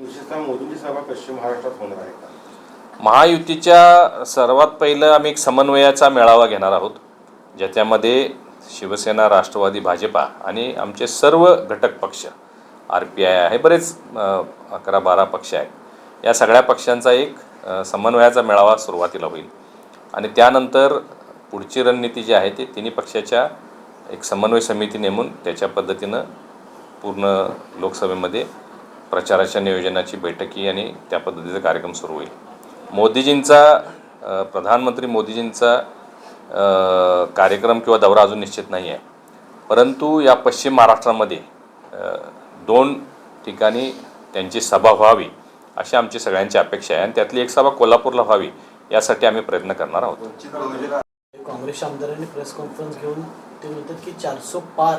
विशेषतः मोदींची सभा पश्चिम महाराष्ट्रात होणार आहे का? महायुतीच्या सर्वात पहिलं आम्ही एक समन्वयाचा मेळावा घेणार आहोत ज्याच्यामध्ये शिवसेना राष्ट्रवादी भाजपा आणि आमचे सर्व घटक पक्ष आर पी आय आहे बरेच अकरा बारा पक्ष आहेत. या सगळ्या पक्षांचा एक समन्वयाचा मेळावा सुरुवातीला होईल. आणि त्यानंतर पुढची रणनीती जी आहे ती तिन्ही पक्षाच्या एक समन्वय समिती नेमून त्याच्या पद्धतीनं पूर्ण लोकसभेमध्ये प्रचाराच्या नियोजनाची बैठकी आणि त्या पद्धतीचा कार्यक्रम सुरू होईल. मोदीजींचा प्रधानमंत्री मोदीजींचा कार्यक्रम किंवा दौरा अजून निश्चित नाही आहे परंतु या पश्चिम महाराष्ट्रामध्ये दोन ठिकाणी त्यांची सभा व्हावी अशी आमची सगळ्यांची अपेक्षा आहे आणि त्यातली एक सभा कोल्हापूरला व्हावी यासाठी आम्ही प्रयत्न करणार आहोत. काँग्रेस आमदारांनी प्रेस कॉन्फरन्स घेऊन ते म्हणतात की चारसो पार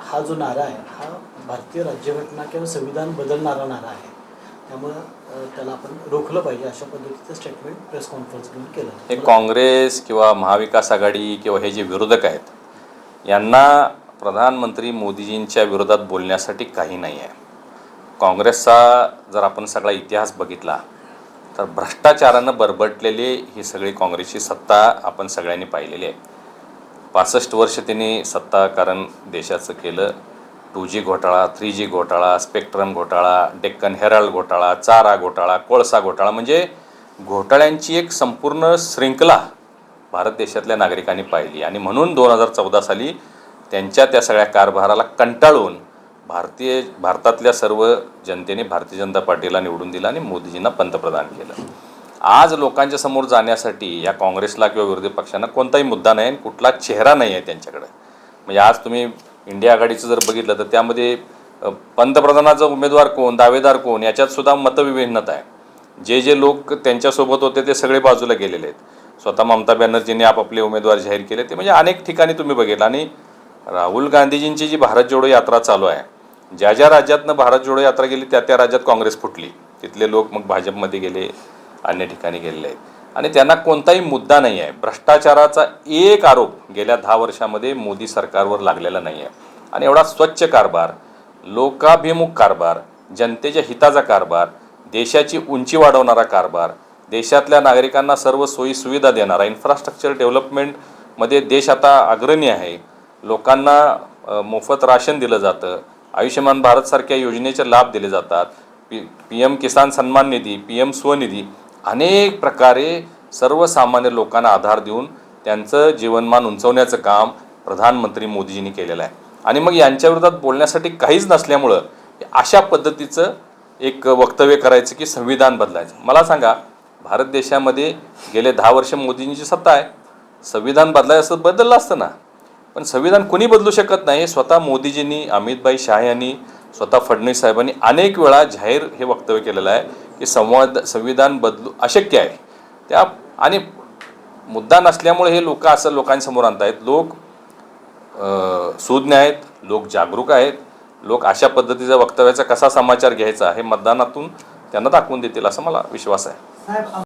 हा जो नारा आहे हा भारतीय राज्यघटना किंवा संविधान बदलणारा नारा आहे. त्यामुळं त्याला आपण रोखलं पाहिजे अशा पद्धतीचं स्टेटमेंट प्रेस कॉन्फरन्स घेऊन केलं. हे काँग्रेस किंवा महाविकास आघाडी किंवा हे जे विरोधक आहेत यांना प्रधानमंत्री मोदीजींच्या विरोधात बोलण्यासाठी काही नाही आहे. काँग्रेसचा जर आपण सगळा इतिहास बघितला तर भ्रष्टाचारानं बरबटलेली ही सगळी काँग्रेसची सत्ता आपण सगळ्यांनी पाहिलेली आहे. पासष्ट वर्ष त्यांनी सत्ताकारण देशाचं केलं. टू जी घोटाळा थ्री जी घोटाळा स्पेक्ट्रम घोटाळा डेक्कन हेराल्ड घोटाळा चारा घोटाळा कोळसा घोटाळा म्हणजे घोटाळ्यांची एक संपूर्ण श्रृंखला भारत देशातल्या नागरिकांनी पाहिली. आणि म्हणून दोन हजार चौदा साली त्यांच्या त्या सगळ्या कारभाराला कंटाळून भारतीय भारतातल्या सर्व जनतेने भारतीय जनता पार्टीला निवडून दिला आणि मोदीजींना पंतप्रधान केलं. आज लोकांच्या समोर जाण्यासाठी या काँग्रेसला किंवा विरोधी पक्षांना कोणताही मुद्दा नाही आणि कुठला चेहरा नाही आहे त्यांच्याकडे. म्हणजे आज तुम्ही इंडिया आघाडीचं जर बघितलं तर त्यामध्ये पंतप्रधानाचा उमेदवार कोण दावेदार कोण याच्यात सुद्धा मतविभिन्नता आहे. जे जे लोक त्यांच्यासोबत होते ते सगळे बाजूला गेलेले आहेत. स्वतः ममता बॅनर्जींनी आपापले उमेदवार जाहीर केले ते म्हणजे अनेक ठिकाणी तुम्ही बघितलं. आणि राहुल गांधीजींची जी भारत जोडो यात्रा चालू आहे ज्या ज्या राज्यातनं भारत जोडो यात्रा गेली त्या त्या राज्यात काँग्रेस फुटली. तिथले लोक मग भाजपमध्ये गेले अन्य ठिकाणी गेलेले आहेत. आणि त्यांना कोणताही मुद्दा नाही आहे. भ्रष्टाचाराचा एक आरोप गेल्या दहा वर्षामध्ये मोदी सरकारवर लागलेला नाही आहे. आणि एवढा स्वच्छ कारभार लोकाभिमुख कारभार जनतेच्या हिताचा कारभार देशाची उंची वाढवणारा कारभार देशातल्या नागरिकांना सर्व सोयी सुविधा देणारा इन्फ्रास्ट्रक्चर डेव्हलपमेंटमध्ये देश आता अग्रणी आहे. लोकांना मोफत राशन दिलं जातं. आयुष्यमान भारतसारख्या योजनेचे लाभ दिले जातात. पी पी एम किसान सन्मान निधी पी एम स्वनिधी अनेक प्रकारे सर्वसामान्य लोकांना आधार देऊन त्यांचं जीवनमान उंचवण्याचं काम प्रधानमंत्री मोदीजींनी केलेलं आहे. आणि मग यांच्याविरोधात बोलण्यासाठी काहीच नसल्यामुळं अशा पद्धतीचं एक वक्तव्य करायचं की संविधान बदलायचं. मला सांगा भारत देशामध्ये गेले दहा वर्ष मोदींची सत्ता आहे. संविधान बदलायचं असं बदललं असतं ना. पण संविधान कुणी बदलू शकत नाही? स्वतः मोदीजींनी अमितभाई शाह यांनी स्वतः फडणवीस साहेबांनी अनेक वेळा जाहीर हे वक्तव्य केलेलं आहे की संवाद संविधान बदलू अशक्य आहे. त्या आणि मुद्दा नसल्यामुळे हे लोक असं लोकांसमोर आणतायत. लोक सुज्ञ आहेत लोक जागरूक आहेत. लोक अशा पद्धतीच्या वक्तव्याचा कसा समाचार घ्यायचा हे मतदानातून त्यांना दाखवून देतील असा मला विश्वास आहे.